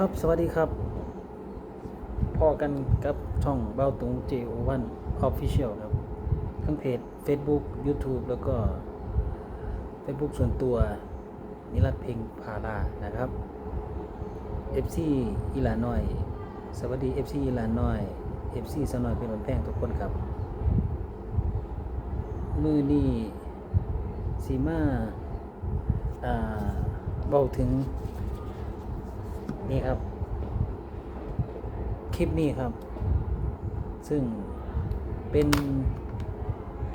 ครับสวัสดีครับพอกันกับช่องเบ้าตุง JO1 Official ครับทั้งเพจ Facebook YouTube แล้วก็ Facebook ส่วนตัวนิรัตเพลงพารานะครับ FC อีลาน้อย สวัสดี FC อีลาน้อย FC สนอยเป็นวันแพงทุกคนครับ มือนี้สีมาอ่าเบาถึง นี่ครับ คลิปนี้ครับ ซึ่งเป็น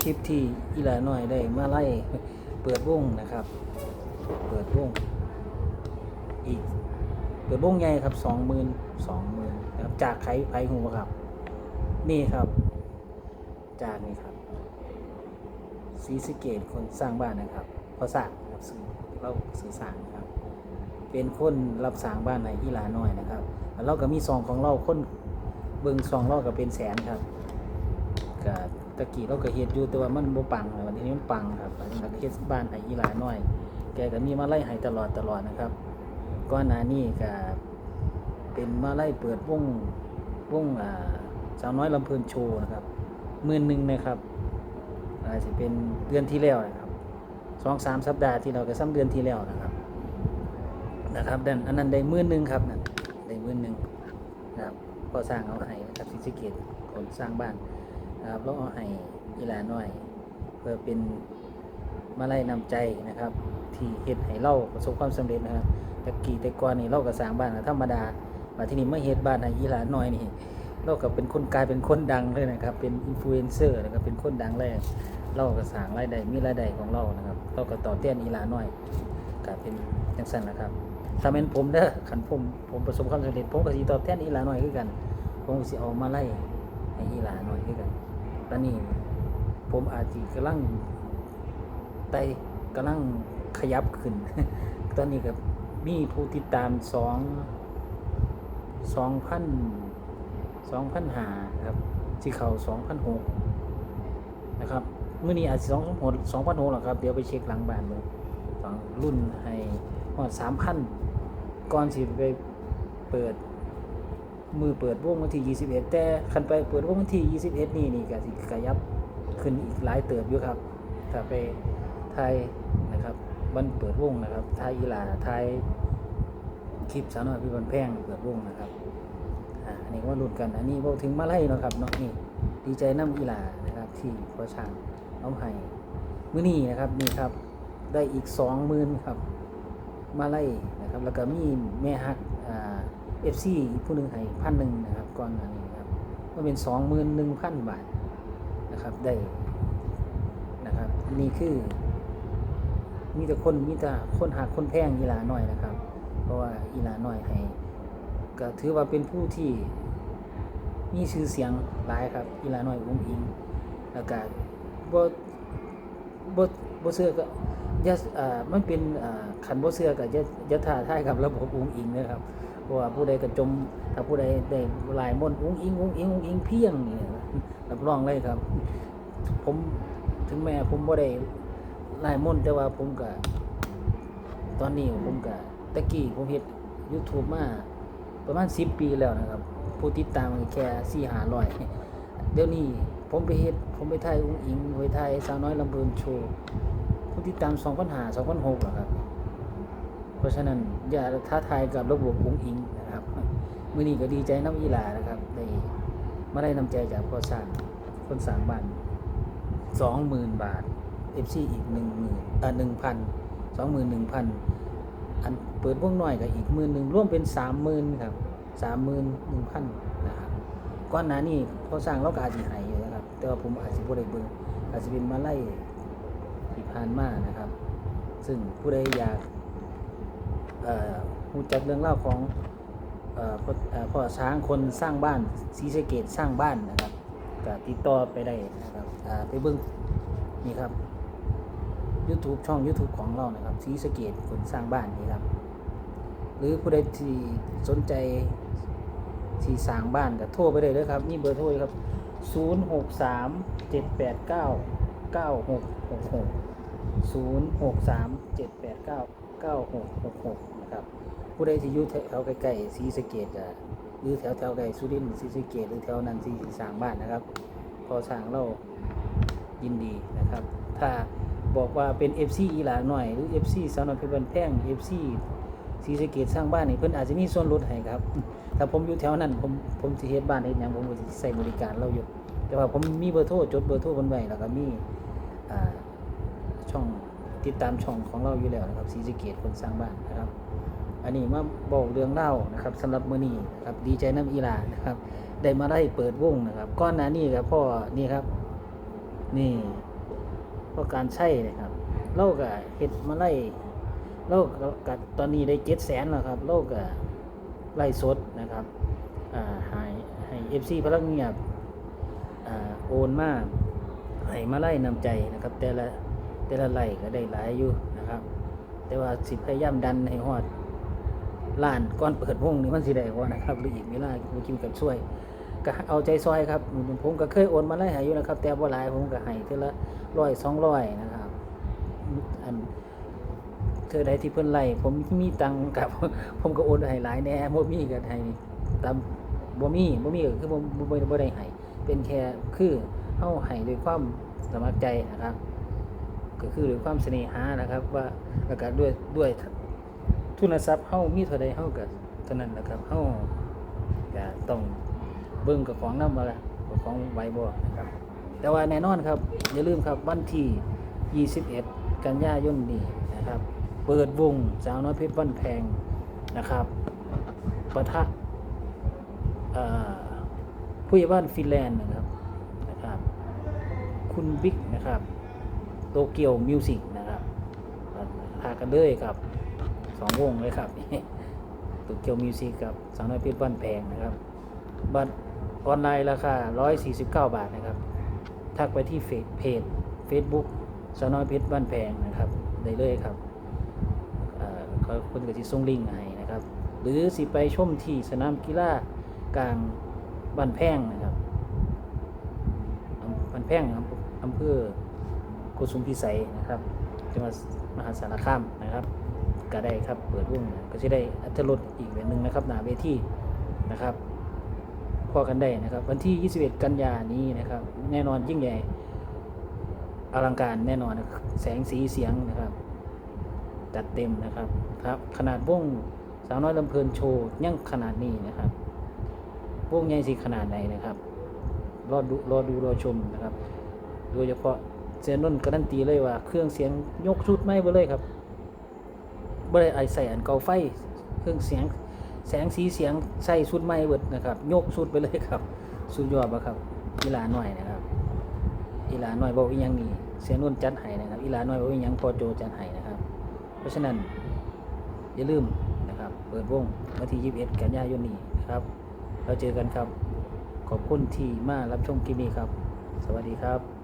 คลิปที่อีหลาน้อยได้มาไล่เปิดวงนะครับ เปิดวงอีก เปิดวงใหญ่ครับสองหมื่นสองหมื่นนะครับจากไข่ไผ่หูครับ นี่ครับ จากนี่ครับซีสเกตคนสร้างบ้านนะครับเพราะสร้างครับสื่อเราสื่อสารนะครับ เป็นคนรับสร้างบ้านในอีหลาน้อยนะครับแล้วเราก็มีซองของเราคนเบิ่งซองเราก็เป็นแสนครับก็ตะกี้เราก็เฮ็ดอยู่แต่ว่ามันบ่ปังนะวันนี้มันปังครับอันนี้เราก็เฮ็ดบ้านให้อีหลาน้อย แกก็มีมาไล่ให้ตลอดตลอดนะครับก่อนหน้านี้ก็เป็นมาไล่เปิดวงวงอ่าสาวน้อยลำเพลินโชว์นะครับมื่นหนึ่งนะครับอาจจะเป็นเดือนที่แล้วนะครับสองสามสัปดาห์ที่เราก็ซ้ำเดือนที่แล้วนะครับ นะครับดันอันนั้นได้มื่นหนึ่งครับนั่นได้มื่นหนึ่งนะครับพอสร้างเอาให้นะครับสิสิเกตคนสร้างบ้านนะครับแล้วเอาให้อีลาน้อย เพื่อเป็นมาไล่นำใจนะครับ ที่เฮ็ดให้เราประสบความสำเร็จนะครับแต่กี่แต่ก่อนนี่เราก็สร้างบ้านธรรมดามาที่นี่มาเฮ็ดบ้านให้อีลาน้อยนี่เราก็เป็นคนกลายเป็นคนดังเลยนะครับ เป็นอินฟลูเอนเซอร์นะครับเป็นคนดังแรกเราก็สร้างรายได้มีรายได้ของเรานะครับเราก็ต่อเต้นอีลาน้อยก็เป็นจังซั่นนะครับ ถ้าเป็นผมเด้อขันผมผมประสบความสำเร็จผมก็สิตอบแทนอีหลาหน่อยคือกัน ผมก็สิเอามาไล่ให้อีหลาหน่อยคือกันตอนนี้ผมอาจจะกำลังไตกำลังขยับขึ้น ตอนนี้ก็มีผู้ติดตามสองสองพันสองพันหาครับที่เขาสองพันหกนะครับเมื่อนี้อาจจะสองพันหกสองพันหกหรอครับ เดี๋ยวไปเช็คหลังบ้านเลยสองรุ่นให้หอดสามพัน ก่อนสิไปเปิด มือเปิดวงวันที่ 21 แต่คันไปเปิดวงวันที่ 21 นี่นี่ก็สิขยับขึ้นอีกหลายเติบอยู่ครับ ถ้าไปไทยนะครับวันเปิดวงนะครับไทยอีหลาไทยคลิปสาวน้อยพี่บันแพงเปิดวงนะครับอันนี้ว่ารุ่นกัน อันนี้เว่าถึงมาไล่เนาะครับเนาะนี่ดีใจน้ำอีหลานะครับที่พอช่างเอาให้มื้อนี้นะครับนี่ครับได้อีกสองหมื่นครับ มาไล่ ครับแล้วก็มีแม่ฮักเอฟซีผู้หนึ่งให้พันหนึ่งนะครับก่อนหน้านี้นะครับก็เป็นสองหมื่นหนึ่งพันบาทนะครับได้นะครับนี่คือ มีแต่คนมีแต่คนหักคนแพงอีลาหน่อยนะครับ เพราะว่าอีลาหน่อยให้ก็ถือว่าเป็นผู้ที่มีชื่อเสียงหลายครับอีลาหน่อยอุ้งอิงแล้วก็บ่บ่บ่เชื่อก็ ยะมันเป็นขันบ่เสื้อกับยะยะท่าท่ายกับระบบอุ้งอิงนะครับเพราะว่าผู้ใดก็จมถ้าผู้ใดได้ลายมนอุ้งอิงอุ้งอิงอุ้งอิงเพียงนี่รับรองเลยครับ ผมถึงแม้ผมบ่ได้ลายมนแต่ว่าผมก็ตอนนี้ผมก็ตะกี้ผมเฮ็ด YouTube มาประมาณ10ปีแล้วนะครับผู้ติดตามแค่4 500เดี๋ยวนี้ผมไปเฮ็ดผมไปถ่ายอุ้งอิงไปถ่ายสาวน้อยลำเบินโชว์ ผู้ติดตาม2 0 0 5 2,006หรอครับ เพราะฉะนั้นอย่าท้าทายกับระบบวงอิงนะครับมื่อนี้ก็ดีใจน้ำอีหลานะครับได้มาได้นำใจจากพ่อสร้างคนสร้างบ้านสองหมื่นบาทเอฟซีอีกหนึ่งหมื่นเอ่อหนึ่งพันสองหมื่นหนึ่งพันอันเปิดวงน้อยกับอีกหมื่นหนึ่งร่วมเป็นสามหมื่นครับสามหมื่นหนึ่งพันนะครับก้อนหน้านี้พ่อสร้างเราก็อาจจะหายอยู่นะครับ แต่ว่าผมอาจจะบ่ได้เบิ่งอาจจะเป็นมาไล่ ผ่านมานะครับ ซึ่งผู้ใดอยากเอ่อรู้จักเรื่องเล่าของอ่อพ่อช้างคนสร้างบ้านศรีสเกดสร้างบ้านนะครับก็ติดต่อไปได้นะครับไปเบิ้งนี่ครับ YouTube ช่อง YouTube ของเรานะครับศรีสเกดคนสร้างบ้านนี่ครับ หรือผู้ใดที่สนใจที่สร้างบ้านก็โทรไปได้เลยครับ นี่เบอร์โทรครับ 0 6 3 7 8 9 9 6 6 6 0 6 3 7 8 9 9 6 6 6 นะครับ ผู้ใดที่อยู่แถวใกล้ๆศรีสเกษก็หรือแถวแถวใกล้สุรินทร์ศรีสเกษหรือแถวนั้นที่สร้างบ้านนะครับ พอสร้างเรายินดีนะครับ ถ้าบอกว่าเป็น FC อีหลาหน่อยหรือ FC สาวน้อยเพชรบันแพง FC ศรีสเกษสร้างบ้านนี่เพิ่นอาจจะมีส่วนลดให้ครับถ้าผมอยู่แถวนั้นผมผมสิเฮ็ดบ้านเฮ็ดหยังผมก็สิใช้บริการเราอยู่ แต่ว่าผมมีเบอร์โทรจดเบอร์โทรเพิ่นไว้แล้วก็มีอ่า ช่องติดตามช่องของเราอยู่แล้วนะครับศรีสเกษคนสร้างบ้านนะครับ อันนี้มาบอกเรื่องเล่านะครับสำหรับมือนี้นะครับดีใจน้ำอีหลานะครับ ได้มาได้เปิดวงนะครับก้อนหน้านี้ครับพ่อนี่ครับ นี่พ่อการใช่นะครับเราก็เฮ็ดมาไล่เราก็ก็ตอนนี้ได้เจ็ดแสนแล้วครับเราก็ไล่สดนะครับอ่าให้ให้เอฟซีพลังเงียบอ่าโอนมาให้มาไล่นำใจนะครับ แต่ละ แต่ละไล่ก็ได้หลายอยู่นะครับ แต่ว่าสิพยายามดันให้ฮอดล้านก่อนเปิดวงนี่มันสิได้บ่นะครับหรืออีกเวลาบ่คิดกันช่วย ก็เอาใจซอยครับผมก็เคยโอนมาไล่ให้อยู่นะครับ แต่บ่าหลายผมก็ให้เทื่อละร้อยสองร้อยนะครับ อันเธอใดที่เพิ่นไล่ผมมีตังกับ ผมก็โอนให้หลายแน่บ่มีก็ให้ตามบ่มีบ่มีก็คือบ่บ่บ่บ่ได้ให้เป็นแค่คือเฮาให้ด้วยความสมัครใจนะครับ ก็คือด้วยความเสน่หานะครับ ว่าแล้วก็ด้วยด้วยทุนทรัพย์เฮามีเท่าใดเฮาก็เท่านั้นนะครับเฮาก็ต้องเบิ่งกับของนำมาละกับของไว้บ่นะครับ แต่ว่าแน่นอนครับ อย่าลืมครับวันที่ 21 กันยายนนี้นะครับ เปิดวงสาวน้อยเพชรบ้านแพงนะครับปะทะเอ่อผู้ใหญ่บ้านฟินแลนด์นะครับนะครับ คุณบิ๊กนะครับ โตเกียวมิวสิกนะครับพากันเลยครับสองวงเลยครับโตเกียวมิวสิกกับสาวน้อยเพชรบ้านแพงนะครับบัตรออนไลน์ราคา 149 บาทนะครับ ทักไปที่เฟซเพจ Facebook สาวน้อยเพชรบ้านแพงนะครับได้เลยครับเขาคนก็สิส่งลิงก์ให้นะครับ หรือสิไปชมที่สนามกีฬากลางบ้านแพงนะครับบ้านแพงอำอำเภอ กสุมพิสัยนะครับจังหวัดมหาสารคามนะครับก็ได้ครับเปิดวงก็จะได้อัตรสอีกแบบหนึ่งนะครับหนาเวทีนะครับพอกันได้นะครับ วันที่ 21 กันยานี้นะครับ แน่นอนยิ่งใหญ่อลังการแน่นอนแสงสีเสียงนะครับจัดเต็มนะครับครับ ขนาดวงสาวน้อยลำเพลินโชว์ยั่งขนาดนี้นะครับวงใหญ่สิขนาดไหนนะครับรอดูรอดูรอชมนะครับ โดยเฉพาะ เซนนนการันตีเลยว่าเครื่องเสียงยกชุดไม่ไปเลยครับบ่ได้ไอใส่อันเก่าไฟ เครื่องเสียงแสงสีเสียงใส่ชุดไม่เบิดนะครับ ยกชุดไปเลยครับสุดยอดปะครับอีลาหน่อยนะครับอีลาหน่อยบอกอีหยังนี่เสียนุ่นจัดให้นะครับอีลาหน่อยบอกอีหยังพอโจจัดให้นะครับ เพราะฉะนั้นอย่าลืมนะครับเปิดวงวันที่21กันยายนนี้นะครับเราเจอกันครับ ขอบคุณที่มารับชมคลิปนี้ครับ สวัสดีครับ